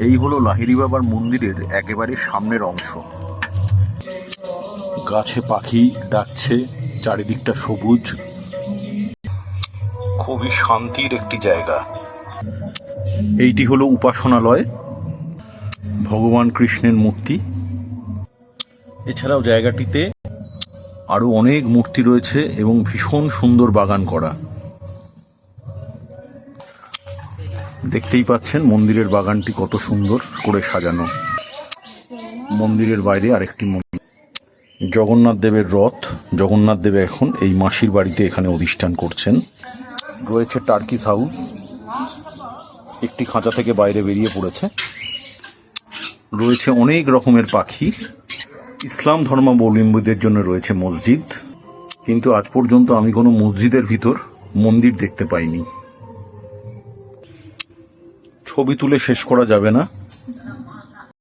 এই হলো লাহিড়ি বাবার মন্দিরের একেবারে সামনের অংশ। গাছে পাখি ডাকছে, চারিদিকটা সবুজ। খুবই শান্তির একটি জায়গা। এইটি হলো উপাসনালয়, ভগবান কৃষ্ণের মূর্তি। এছাড়াও জায়গাটিতে আরও অনেক মূর্তি রয়েছে এবং ভীষণ সুন্দর বাগান করা। দেখতেই পাচ্ছেন মন্দিরের বাগানটি কত সুন্দর করে সাজানো। মন্দিরের বাইরে আরেকটি মন্দির। জগন্নাথ দেবের রথ। জগন্নাথ দেব এখন এই মাসির বাড়িতে এখানে অধিষ্ঠান করছেন। রয়েছে টার্কিস হাউস। একটি খাঁচা থেকে বাইরে বেরিয়ে পড়েছে। রয়েছে অনেক রকমের পাখি। ইসলাম ধর্মাবলম্বীদের জন্য রয়েছে মসজিদ। কিন্তু আজ পর্যন্ত আমি কোনো মসজিদের ভিতর মন্দির দেখতে পাইনি। ছবি তুলে শেষ করা যাবে না।